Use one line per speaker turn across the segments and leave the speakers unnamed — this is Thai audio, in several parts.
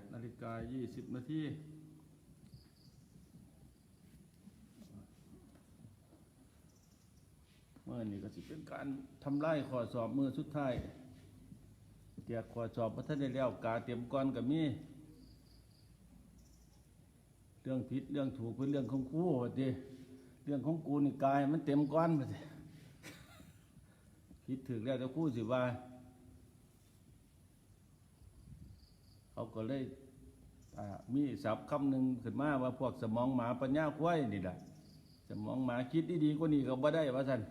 ดนาฬิกายี่สิบนาทีเมื่อนี้ก็สิเป็นการทำไล่ข้อสอบมือสุดท้ายเตียกข้อสอบพระท่านได้แล้วกาเตรียมก่อนกับมี เรื่องผิดเรื่องถูกเป็นเรื่องของกูว่ดิเรื่องของกูนี่กายมันเต็มก้อนไปสิผิดถึงแล้วแต่กูสิว่า เขาก็เลยมีศัพท์คำหนึ่งขึ้นมาว่าพวกสมองหมาปัญญาควายนี่แหละสมองหมาคิดดีๆกว่านี้ก็บ่ได้ว่าท่าน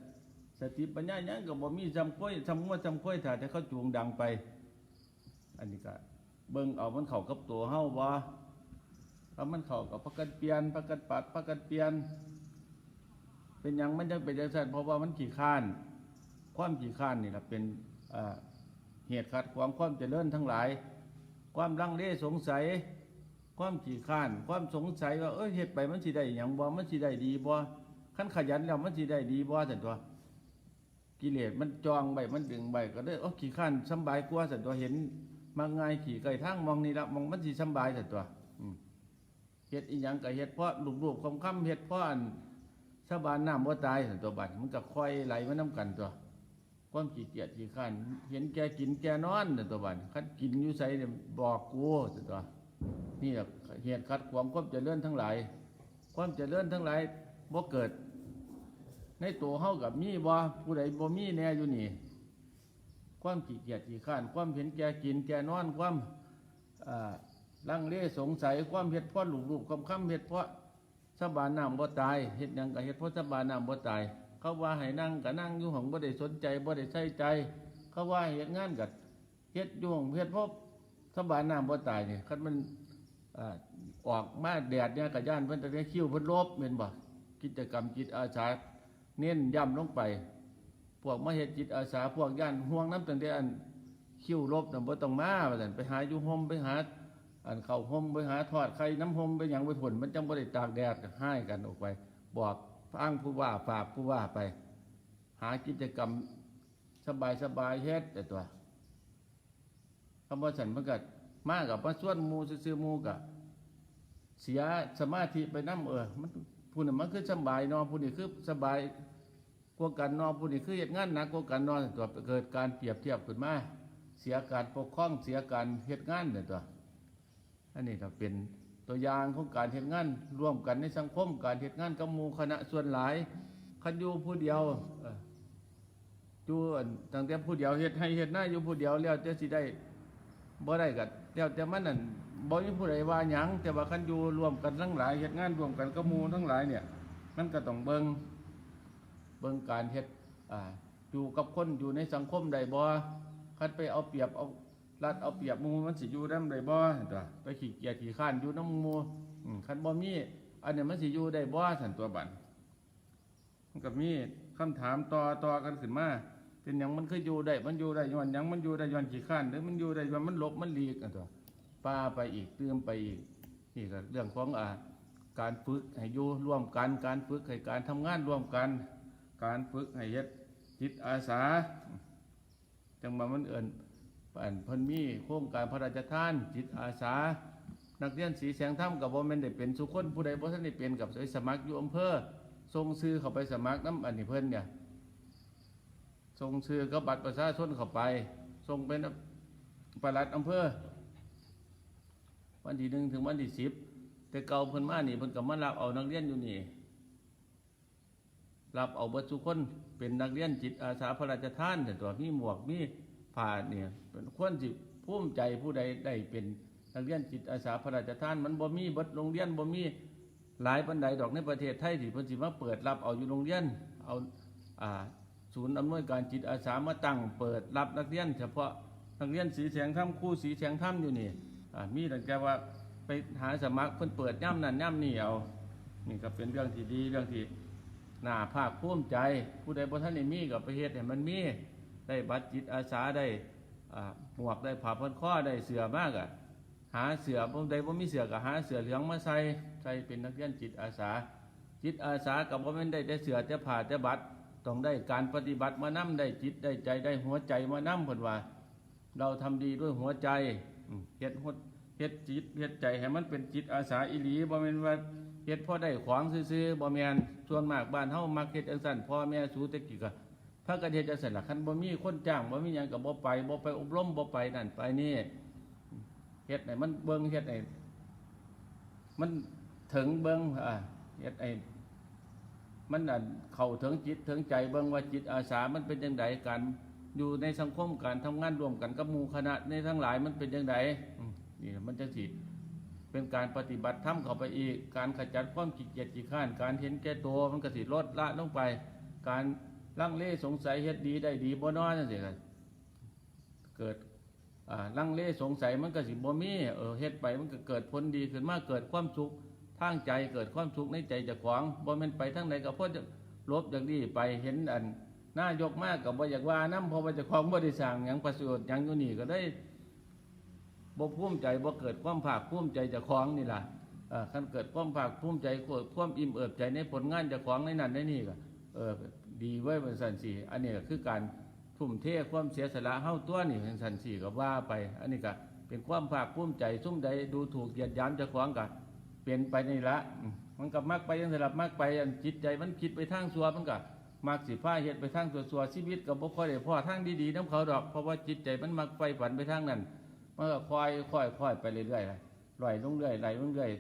สติปัญญาหยังก็บ่มีจำควายจำงัวจำควายถ้าแต่เขาจูงดังไป อันนี้ก็เบิ่งเอามันเข้ากับตัวเฮาบ่ถ้ามันเข้ากับประกันเปลี่ยนประกันปัดประกันเปลี่ยน เป็นยังมันยังเป็นจังซั่นเพราะว่ามันขี้ข้าน ความขี้ข้านนี่แหละเป็นเหตุขัดขวางความเจริญทั้งหลาย ความลังเลสงสัย ความขี้ข้าน ความสงสัยว่าเอ้ยเฮ็ดไปมันสิได้หยังบ่มันสิได้ดีบ่คันขยันแล้วมันสิได้ดีบ่ซั่นตัวกิเลสมันจองไว้มันดึงไว้ก็เลยเอ้ขี้ข้านสบายกว่าซั่นตัวเห็นมาง่ายขี่ไก่ทางมองนี่ละมองมันสิสบายซั่นตัวเฮ็ดอีหยังก็เฮ็ดเพราะรูปๆคำๆเฮ็ดเพราะอันสบานน้ำบ่ตายซั่นตัวบัดมันก็ค่อยไหลมานํกันตัว ความขี้เกียจขี้ข้านเห็นแกกินแกนอนแต่ตัวบัดคัดกินอยู่ใส่เนี่ยบอกกูแต่ตัวนี่แหละเหตุขัดขวางความเจริญทั้งหลาย ความเจริญทั้งหลายบ่เกิด ในตัวเฮากับมีบ่ผู้ใดบ่มีแน่อยู่นี่ ความขี้เกียจขี้ข้าน ความเห็นแกกินแกนอนความลังเลสงสัยความเฮ็ดเพราะลูกๆความคำเฮ็ดเพราะสบานน้ำบ่ตายเฮ็ดยังก็เฮ็ดเพราะสบานน้ำบ่ตาย เขาว่าให้นั่งก็นั่งอยู่ห้องบ่ได้สนใจบ่ได้ใส่ใจ เขาว่าให้เฮ็ดงานก็เฮ็ดอยู่ห้องเฮ็ดพราะสบานน้ำบ่ตายเนี่ยคันมันออกมาแดดเนี่ยก็ย่านเพิ่นจะได้คิ้วเพิ่นลบแม่นบ่กิจกรรมจิตอาสาเน้นย้ำลงไป พวกมาเฮ็ดจิตอาสาพวกย่านห่วงน้ำตั้งแต่อันคิ้วลบน่ะบ่ต้องมาว่าซั่นไปหาอยู่ห่มไปหา อันเข้าห่มไปหาทอดไข่น้ำห่มไปหยังไปผลมันจังบ่ได้ตากแดดก็ให้กันออกไป บอก ฟังผู้ว่าฝากผู้ว่าไป หากิจกรรมสบายสบายเฮ็ดแต่ตัวคำว่าฉันมันก็มากกับมาส่วนมูซื่อมูกะเสียสมาธิไปน้ำเออมันผู้นั้มันคือสบายนอผู้นี้คือสบายกว่ากันนอผู้นี้คือเหตุงานหนักกว่ากันนอตัวเกิดการเปรียบเทียบขึ้นมาเสียการปกครองเสียการเหตุงานเนี่ยตัวอันนี้ก็เป็น ตัวอย่างของการเหตุงานร่วมกันในสังคม การเหตุงานกับมูคณะส่วนหลาย คันอยู่ผู้เดียวเอ่ออยู่อั่นตั้งแต่ผู้เดียวเฮ็ดให้เฮ็ดหน้าอยู่ผู้เดียวแล้วจะสิได้บ่ได้ก็แล้วแต่มันนั่นบ่มีผู้ใดว่าหยังแต่ว่าคันอยู่รวมกันทั้งหลายเฮ็ดงานร่วมกันกับมูทั้งหลายเนี่ย มันก็ต้องเบิ่งเบิ่งการเฮ็ดอ่าอยู่กับคนอยู่ในสังคมใดบ่คันไปเอาเปรียบเอา รัดเอาเปรียบมูมันสิอยู่นได้บ่ซั่นตัวไปขี้เกียจขี้ข้านอยู่นำหมู่อืมคันบ่มีอันนี้มันสิอยู่ได้บ่ซั่นตัวบัดมันก็มีคำถามต่อต่อกันขึ้นมาเป็นอย่างมันเคยอยู่ได้มันอยู่ได้ย้อนยังมันอยู่ได้ย้อนขี้ข้านหรือมันอยู่ได้ย้อนมันลบมันหลีกอันตัวป้าไปอีกเติมไปอีกนี่ก็เรื่องของอ่าการฝึกให้อยู่ร่วมกันการฝึกให้การทำงานร่วมกัน การฝึกให้เฮ็ดจิตอาสาจังมามันเอิ่น ป่านเพิ่นมีโครงการพระราชทานจิตอาสา นักเรียนสีแสงธรรมกับบ่แม่นได้เป็นสุคนผู้ใดบ่ทันได้เป็นกับไปสมัครอยู่อำเภอส่งซื้อเข้าไปสมัครน้ำอันนี้เพิ่นเนี่ยส่งซื้อกับบัตรประชาชนเข้าไปส่งเป็นประหลัดอำเภอ วันที่หนึ่งถึงวันที่สิบแต่เก่าเพิ่นมานี่เพิ่นก็มารับเอานักเรียนอยู่นี่รับเอาเบัตรทุกคนเป็นนักเรียนจิตอาสาพระราชทานแต่ตัวมีหมวกมี ผ้าเนี่ยเป็นควรสิภูมิใจผู้ใดได้เป็นนักเรียนจิตอาสาพระราชทาน มันบ่มีบัตรโรงเรียนบ่มีหลายปันใดดอกในประเทศไทยที่เพิ่นสิมาเปิดรับเอาอยู่โรงเรียนเอาอ่าศูนย์อำนวยการจิตอาสามาตั้งเปิดรับนักเรียน เฉพาะนักเรียนสีแสงถ้ำคู่สีแสงถ้ำอยู่นี่อ่ามีแต่แกว่าไปหาสมัครเพิ่นเปิดย่ำนั่นย่ำนี่เอานี่ก็เป็นเรื่องที่ดีเรื่องที่น่าภาคภูมิใจ ผู้ใดบ่ท่านได้มีกับประเทศให้มันมี ได้บัตรจิตอาสาได้หมวกได้ผ้าพันคอได้เสือมากอะหาเสือบ่ใดบ่มีเสือก็หาเสือเหลืองมาใส่ใส่เป็นนักเรียนจิตอาสา จิตอาสากับบ่แม่นได้แต่เสือแต่ผ้าแต่บัตรต้องได้การปฏิบัติมานํได้จิตได้ใจได้หัวใจมานํเพิ่นว่า เราทำดีด้วยหัวใจเฮ็ดหัวเฮ็ดจิตเฮ็ดใจให้มันเป็นจิตอาสาอีหลีบ่แม่นว่าเฮ็ดพ่อได้ของซื่อๆบ่แม่นส่วนมากบ้านเฮามักเฮ็ดจังซั่นพ่อแม่สูตะกี้ก็ พากันเฮ็ดจังซั่นล่ะคันบ่มีคนจ้างบ่มีหยังก็บ่ไปบ่ไปอบรมบ่ไปนั่นไปนี่เฮ็ดให้มันเบิ่งเฮ็ดให้มันถึงเบิ่งอ่าเฮ็ดให้มันอันเข้าถึงจิตถึงใจเบิ่งว่าจิตอาสามันเป็นจังไดการอยู่ในสังคมการทำงานร่วมกันกับหมู่คณะในทั้งหลายมันเป็นจังไดอืมนี่มันจังสิเป็นการปฏิบัติธรรมเข้าไปอีก การขจัดความขี้เกียจขี้ข้าน การเห็นแก่ตัวมันก็สิลดละลงไป การ ลังเลสงสัยเฮ็ดดีได้ดีบ่น้อยนั่นสิครับเกิดลังเลสงสัยมันก็สิบ่มีเออเฮ็ดไปมันก็เกิดผลดีขึ้นมาเกิดความสุขทางใจเกิดความสุขในใจจ้าของบ่แม่นไปทางไหนก็เพราะจะลบอย่างนี้ไปเห็นอันหน้ายกมากก็บ่อยากว่านํเพราะว่าจ้าของบ่ได้สร้างหยังประโยชน์หยังอยู่นี่ก็ได้บ่ภูมิใจบ่เกิดความภาคภูมิใจจะคล้าของนี่ล่ะอ่อคันเกิดความภาคภูมิใจความอิ่มเอิบใจในผลงานจะคล้าของในนั้นในนี่ก็เออ ดีไว้เป็นสันสีอันนี้ก็คือการทุ่มเทความเสียสละเฮ้าตัวนี่เป็นสันสีก็ว่าไป อันนี้ก็เป็นความภาคภูมิใจซุ่มใดดูถูกเหยียดยามจะคล้างก็เป็นไปนี่ละมันก็มักไปยังสลับมักไปอันจิตใจมันคิดไปทางซัวมันก็มักสิพาเฮ็ดไปทางซัวๆชีวิตก็บ่ค่อยได้พอทางดีๆนํเขาดอก เพราะว่าจิตใจมันมักไฟฝันไปทางนั้นมันก็ค่อยค่อยค่อยไปเรื่อยๆลยลอยลงเรื่อยไหลลงเรื่อย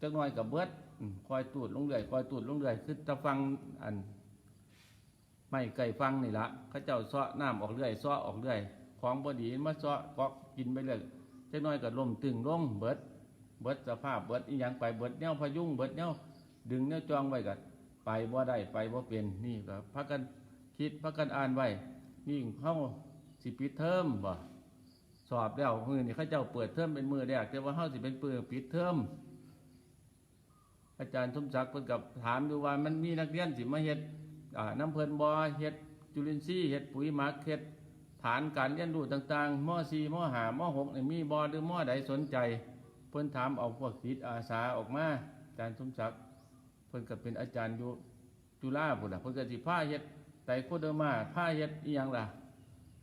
จักน่อยกับเบิดคอยตูดลงเรื่อยคอยตูดลงเรื่อยคือจะฟังอัน ไม่ไก่ฟังนี่ละเขาเจ้าซ้อน้ำออกเรื่อยซ้อออกเรื่อย ของบดีมาซ้อกอกกินไปเรื่อยจักหน่อยก็ลมตึงลงเบิด เบิดสภาพเบิดอีหยังไปเบิดแนวพยุงเบิดแนวดึงแนวจองไว้กันไปบ่ได้ไปบ่เป็นนี่ก็พักกันคิดพักกันอ่านไว้นี่เข้าสิปิดเทอมบ่สอบแล้วมือนี่เขาเจ้าเปิดเทอมเป็นมือแรกแต่ว่าเฮาสิเป็นปืนปิดเทอมอาจารย์สมศักดิ์เพิ่นกับถามดูว่ามันมีนักเรียนสิมาเฮ็ด น้ำเพลินบ่เฮ็ดจุลินทรีย์เฮ็ดปุ๋ยหมักเฮ็ดฐานการเรียนรู้ต่างๆม .4 ม .5 ม .6 นี่มีบ่หรือมอใดสนใจ เพิ่นถามเอาพวกจิตอาสาออกมาอาจารย์สมศักดิ์เพิ่นก็เป็นอาจารย์อยู่จุฬาพุ่นน่ะเพิ่นก็สิพาเฮ็ดไตโคเดอร์มาพาเฮ็ดอีหยังล่ะ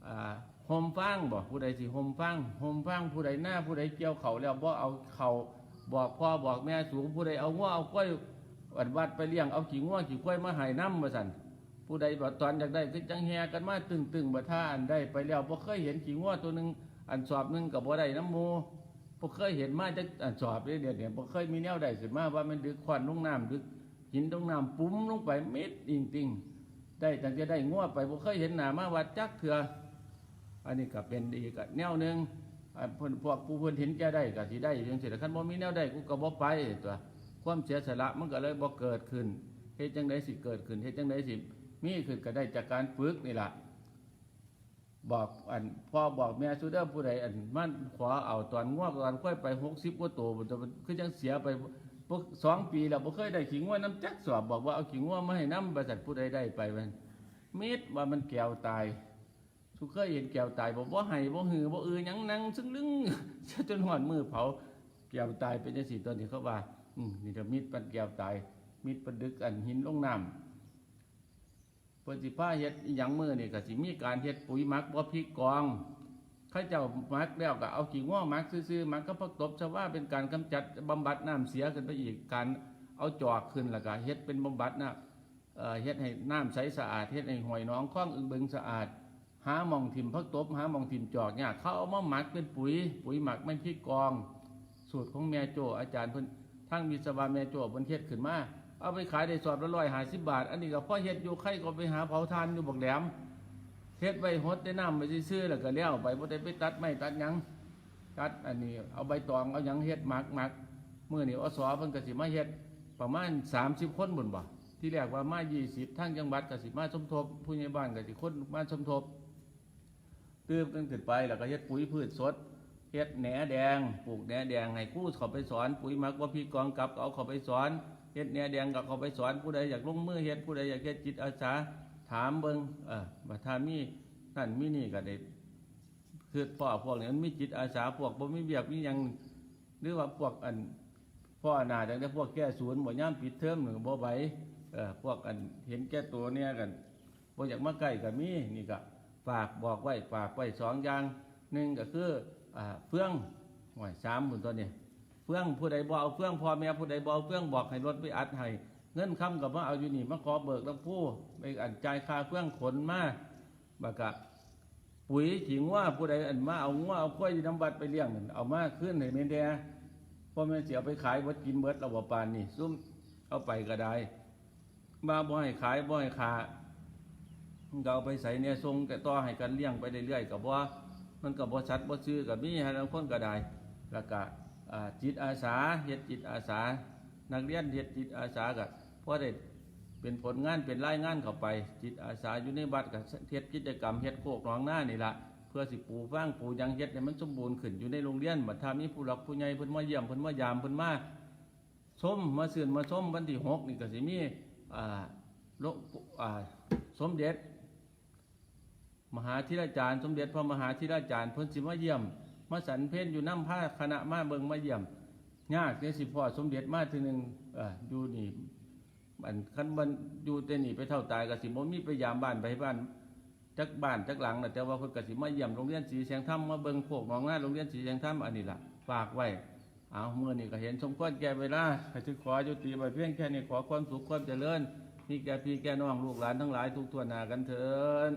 อ่าโฮมฟังบอกผู้ใดสิโฮมฟังโฮมฟังผู้ใดหน้าผู้ใดเกี่ยวเขาแล้วบ่เอาเขาบอกพ่อบอกแม่สูงผู้ใดเอาง้อเอากล้วยวัดวัดไปเลี้ยงเอาขี้ง้อขี้กล้วยมาให้น้ำมาสั่น ผู้ใดบอกตอนอยากได้ก็จังแฮกันมาตึงตึงบ่ท่าอันได้ไปแล้วบ่เคยเห็นขี้ง้อตัวหนึ่งอันสอบหนึ่งกับบ่ได้น้ำหมูบ่เคยเห็นมาจักอันสอบเลยเดี๋ยวเนี่ยบ่เคยมีแนวใดขึ้นมาว่ามันดึกควันลงน้ำดึกหินลงน้ำปุ้มลงไปเม็ดจริงๆได้ตั้งจะได้ง้อไปบ่เคยเห็นหนามาวัดจักเถื่ออันนี้ก็เป็นดีกับแนวหนึ่งพพวกผู้เพิ่นเห็นแก่ได้ก็สิได้จังซี่แต่คันบ่มีแนวได้กูก็บ่ไปตัวความเสียสละมันก็เลยบ่เกิดขึ้นเฮ็ดจังไดสิเกิดขึ้นเฮ็ดจังไดสิ มีขึ้นก็ได้จากการฝึกนี่ละบอกอันพ่อบอกแม่สุดเด้อผู้ใดอันมันขอเอาตอนงวกตอนค่อยไป60กว่าโตบ่แต่มันคือจังเสียไปสองปีแล้วบ่เคยได้ขิงว่าน้ำจักสอบบอกว่าเอาขิงว่ามาให้น้ำบริษัทผู้ใดได้ไปมันมิดว่ามันแก้วตายทุกเคยเห็นแก้วตายบอกว่าไห้บ่หือบ่อือยังนั่งซึ่งลึงจนหอนมือเผาแก้วตายเป็นจังซี่ตัวนี้เขาว่า อืมนี่จะมีดปันแก้วตายมีดปันดึกอันหินลงน้ำ พิ่นสิพาเฮ็ดอหยังมือนี่ก็สิมีการเฮ็ดปุ๋ยหมักบ่พริกกองเขาเจ้าหมักแล้วก็เอาขี้ง้อหมักซื่อๆหมักก็พักตบชาวว่าเป็นการกำจัดบำบัดน้ำเสียขึ้นไปอีกการเอาจอกขึ้นแล้วก็เฮ็ดเป็นบำบัดน้ำเอ่อเฮ็ดให้น้ำใสสะอาดเฮ็ดให้หอยหนองคล้องอึงเบิงสะอาด หาหมองถิ่มพักตบหาหมองถิ่มจอกเนี่ยากเขาเอามาหมักเป็นปุ๋ย ปุ๋ยหมักไม่พริกกอง สูตรของแม่โจอาจารย์เพิ่นทั้งวิศวะแม่โจเพิ่นเฮ็ดขึ้นมา เอาไปขายได้สอบละร้อยหาสิบบาท อันนี้ก็พ่อเฮ็ดอยู่ใครก็ไปหาเผาทานอยู่บักแหลมเฮ็ดไว้หดได้น้ำไปซื่อแล้วก็แล้วไปบ่ได้ไปตัดไม้ตัดหยังตัดอันนี้ เอาใบตองเอาหยังเฮ็ดหมักหมักเมื้อนี้อสเพิ่นก็สิมาเฮ็ดประมาณ30คนบุญบ่ที่แรกว่ามา20ทั้งจังหวัดก็สิมาสมทบ ผู้ใหญ่บ้านก็สิคนมาสมทบเตื้มกันขึ้นไปแล้วก็เฮ็ดปุ๋ยพืชสดเฮ็ดแหนแดงปลูกแหนแดงให้ครู่เขาไปสอน ปุ๋ยหมักว่าพี่กองกับก็เอาเขาไปสอน เฮ็ดแหนแดงก็เขาไปสอนผู้ใดอยากลงมือเฮ็ดผู้ใดอยากเฮ็ดจิตอาสาถามเบิงเออว่าถ้ามีนั่นมีนี่ก็ได้คือพ่อพวกนี้มันมีจิตอาสาพวกบ่มีเวียกมียังหรือว่าพวกอันพ่อหน้าจังได้พวกแก้ศูนย์บ่ย่ามปิดเทอมหนึ่งบ่ไหวเออพวกอันเห็นแก่ตัวเนี่ยกันบ่อยากมาใกล้ก็มีนี่ก็ฝากบอกไว้ฝากไว้สองอย่างหนึ่งก็คืออ่าเฟื่องหวยสามหมื่นตัวเนี่ย ฟื่องผู้ใดบ่เอาเฟื่องพ่อแม่ผู้ใดบ่เอาเฟื่องบอกให้รถไปอัดให้เงินคำกับว่าเอาอยู่นี่มาขอเบิกลำผู้ไปอันจ่ายค่าเฟื่องขนมาบากะปุ๋ยขิงว่าผู้ใดอันมาเอางัวเอาข้อยน้ำบัดไปเลี้ยงเอามาขึ้นให้แม่นแดพ่อแม่เสียไปขายเบิดกินเบิดระบบปานนี่ซุ่มเอาไปก็ได้มาบ่ให้ขายบ่ให้ขาเอาไปใส่เนี่ยทรงแต่ต่อให้กันเลี้ยงไปเรื่อยๆกับว่ามันกับบ่ชัดบ่ชื่อกับมีให้ทุกคนก็ได้แล้วก็อ่า จิตอาสาเฮ็ดจิตอาสา นักเรียนเฮ็ดจิตอาสาก็พอได้เป็นผลงานเป็นรายงานเข้าไป จิตอาสาอยู่ในบัดกับเฮ็ดกิจกรรมเฮ็ดโคกหนองหน้านี่ละเพื่อสิปลูกฟังปูยังเฮ็ดให้มันสมบูรณ์ขึ้นอยู่ในโรงเรียนบัดถ้ามีผู้หลักผู้ใหญ่เพิ่นมาเยี่ยมเพิ่นมายามเพิ่นมาชมมาเสื่อนมาชมวันที่หกนี่ก็สิมีอ่าโลกอ่าสมเด็จ มหาธิราจารย์ สมเด็จพระมหาธิราจารย์เพิ่นสิมาเยี่ยม มาสันเพนอยู่น้ำผ้าคณะมาเบิงมาเยี่ยมยากเด้สิพ่อสมเด็จมาทีหนึงเอ่ออยู่นี่มันคันมันอยู่แต่นี่ไปเท่าตายก็สิบ่มีไปยามบ้านไปบ้านจักบ้านจักหลังนะแต่ว่าเพิ่นก็สิมาเยี่ยมโรงเรียนศรีแสงธรรมมาเบิงโคกหนองนาโรงเรียนศรีแสงธรรมอันนี้ล่ะฝากไว้เอาเมื่อนี้ก็เห็นสมควรแก่เวลาให้ถึงขอยุติไว้เพียงแค่นี้ขอความสุขความเจริญมีแก่พี่แก่น้องลูกหลานทั้งหลายทุกทั่วหน้ากันเถิด